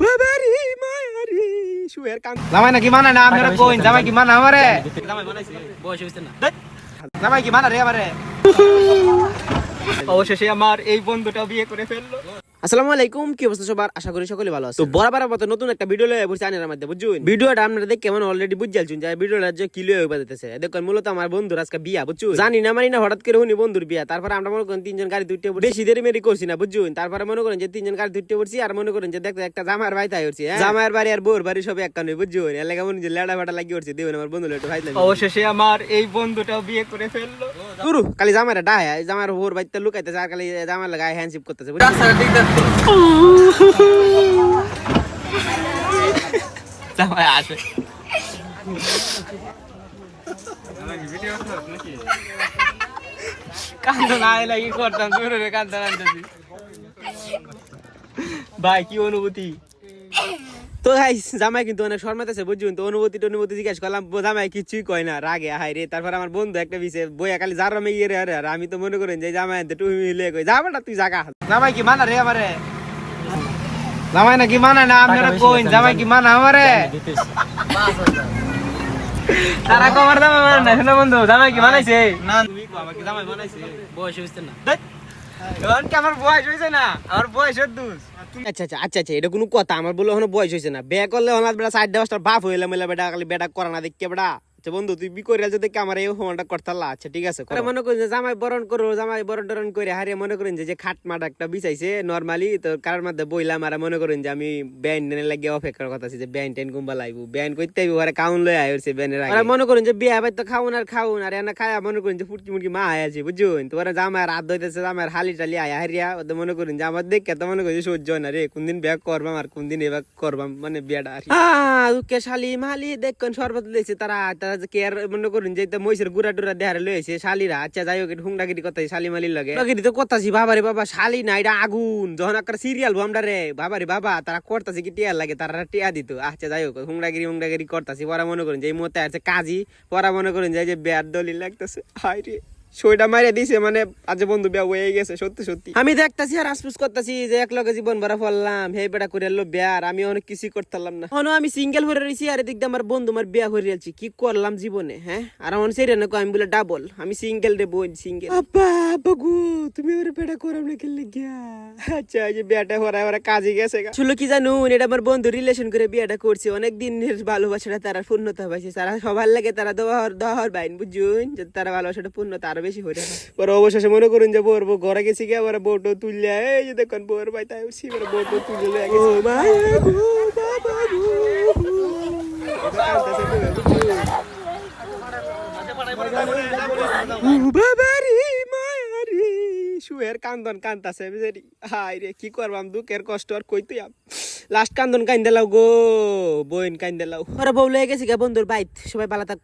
বাবারি মায়ারি শুয়ের কান জামাই নাকি মানা না আপনারা কইন জামাই কি মানা আমারে? জামাই বানাইছে বয়স হয়েছে না। জামাই কি মানা রে আমারে? অবশেষে আমার এই বন্ধুটা বিয়ে করে ফেলল। আসসালামু আলাইকুম কি অবস্থা সবার? আশা করি সকলে ভালো আছে তো বরাবর মতো নতুন একটা ভিডিও লয়ে বসে আনের মধ্যে বুঝুন ভিডিওটা আপনারা দেখে কেমন অলরেডি বুঝালছুন যে ভিডিওটা যে কি লয়ে বাজাতেছে দেখুন মূলত আমার বন্ধুর আজকে বিয়া বুঝুন জানি না মানি না হঠাৎ করে উনি বন্ধুর বিয়া। তারপরে আমরা মনে করেন তিনজন গাড়ি দুইটা বেশি দেরি মেরি করছি না বুঝুন তারপরে মনে করেন যে তিনজন গাড়ি দুইটা পড়ছি আর মনে করেন যে দেখতে একটা জামার ভাই তাই উঠছি জামার বাড়ি আর বোর বাড়ি সব নয় বুঝুন এর লাগে মনে যে লেড়া ফাটা লাগিয়ে উঠছে। দেবেন আমার বন্ধু একটু ভাই অবশেষে আমার এই বন্ধুটাও বিয়ে করে ফেলল। গুরু খালি জামার ডায় জামার বোর বাড়িতে লুকাইতেছে আর খালি জামার লাগায় হ্যান্ডশিপ করতেছে বুঝছেন? রাস্তাটা ঠিক থাকতো জামাই আসে কান্দ না এলে কি করতাম দূরে রে কান্দ আনতেছি ভাই কি অনুভূতি তো ভাই জামাই কিন্তু অনেক শর্মাতেছে বুঝুন তো অনুভূতি অনুভূতি জিজ্ঞেস করলাম জামাই কিছুই কয় না রাগে হাই রে। তারপর আমার বন্ধু একটা বিষয় বইয়া খালি যার রমে ইয়ে রে আরে আর আমি তো মনে করেন যে জামাই আনতে টুই মিলে কই যাবাটা তুই জাগা। জামাই কি মানা রে আমারে? জামাই নাকি মানা না আপনারা কইন জামাই কি মানা আমারে? তারা কমার দামে মানে না শোনা বন্ধু জামাই কি মানাইছে? না তুমি কো আমাকে জামাই বানাইছে। বয়স হয়েছে না। কি আমার বয়স হয়েছে না? বয়স দুস আচ্ছা আচ্ছা আচ্ছা আচ্ছা এটা কোনো কথা, আমার বলে বয়স হয়েছে না। বিয়ে করলে বেটা সাইড দেওয়ার বাপ মেলা বেটা, খালি বেটা করানা দেখতে, বেটা। আচ্ছা বন্ধু তুই বি করে যদি আমার এই ফোনটা করতে পারলা। আচ্ছা ঠিক আছে করে মনে করেন যে জামাই বরণ করো জামাই বরণ টরণ করে হারিয়ে মনে করেন যে খাট মাট একটা বিছাইছে নর্মালি তো কার মধ্যে বইলাম আর মনে করেন যে আমি ব্যান টেনে লাগিয়ে অপেক্ষার কথা আছে যে ব্যান টেন কুম্বা লাগবো ব্যান করতে আইবো আর কাউন লয়ে আইছে ব্যানের আগে মনে করেন যে বিয়ে ভাই তো খাউন আর খাউন আর এনা খায়া মনে করেন যে ফুটকি মুটকি মা আয় আছে বুঝুন তো ওরা জামাই রাত ধইতেছে জামাই হালি টালি আয়া হারিয়া ওদের মনে করেন যে আমার দেখে তো মনে করেন যে সহ্য হয় না রে কোনদিন বিয়া করবাম আর কোনদিন এবার করবাম মানে বিয়াটা আর কি। শালি মালি দেখুন শরবত লইছে তারা তারা যে কে মনে করুন যে মহিষের গুড়া টুরা দেহারে লয়েছে শালিরা। আচ্ছা যাই হোক হুংডাগিরি কথা শালি মালির লাগে। লগিরি তো কথাছি বাবারে বাবা, শালি না, এটা আগুন। যখন একটা সিরিয়াল আমরা রে, বাবারে বাবা, তারা করতাছে কি টিয়া লাগে, তারা টিয়া দিত। আচ্ছা যাই হোক, হুংডাগিরি হুংডাগিরি করতাছি। পরা মনে করুন যে এই মতে আছে কাজী, পরা মনে করুন যে ব্যাট দলিল লাগতেছে। হাই রে সইটা মারিয়া দিছে মানে আজ বন্ধু বিয়া হয়ে গেছে সত্যি সত্যি। আমি দেখতাছি আর আসপুস করতাছি যে এক লগে জীবন ভরা ফললাম হে বেটা করে এলো বিয়ার আমি অনেক কিছুই করতাম না। আমি সিঙ্গেল হয়ে রয়েছি আর এদিক আমার বন্ধু আমার বিয়া হয়ে রয়েছি কি করলাম জীবনে হ্যাঁ? আর আমার সেই আমি বলে ডাবল আমি সিঙ্গেল রে বোন সিঙ্গেল আব্বা বাগু তুমি আমার বেটা করাম না খেললে গিয়া আচ্ছা এই যে বিয়াটা হরা হরা কাজে গেছে। শুলো কি জানুন এটা আমার বন্ধু রিলেশন করে বিয়াটা করছে অনেক দিনের ভালোবাসাটা তারা পূর্ণতা পাইছে তারা সবার লাগে তারা দোয়ার দোয়ার বাইন বুঝুন? যে তারা ভালোবাসাটা পূর্ণতা আরও বেশি হয়ে পরে অবশেষে মনে করুন যে বোর বউ ঘরে গেছি গিয়ে আবার বউটো তুললে এই যে দেখুন বোর ভাই তাই উঠছি এবার বউটো তুলে লয়ে গেছে। মায়া গো বাবা গো বাবারি মায়ারি শুয়ের কান্দন কান্তাছে বেজারি হাই রে কি করবাম দুঃখের কষ্ট আর কইতে লাস্ট কান্দন কাইন্দে লাও গো বইন কাইন্দে লাও। ওরা বউ লয়ে গেছি গা বন্ধুর বাইত সবাই বালা থাক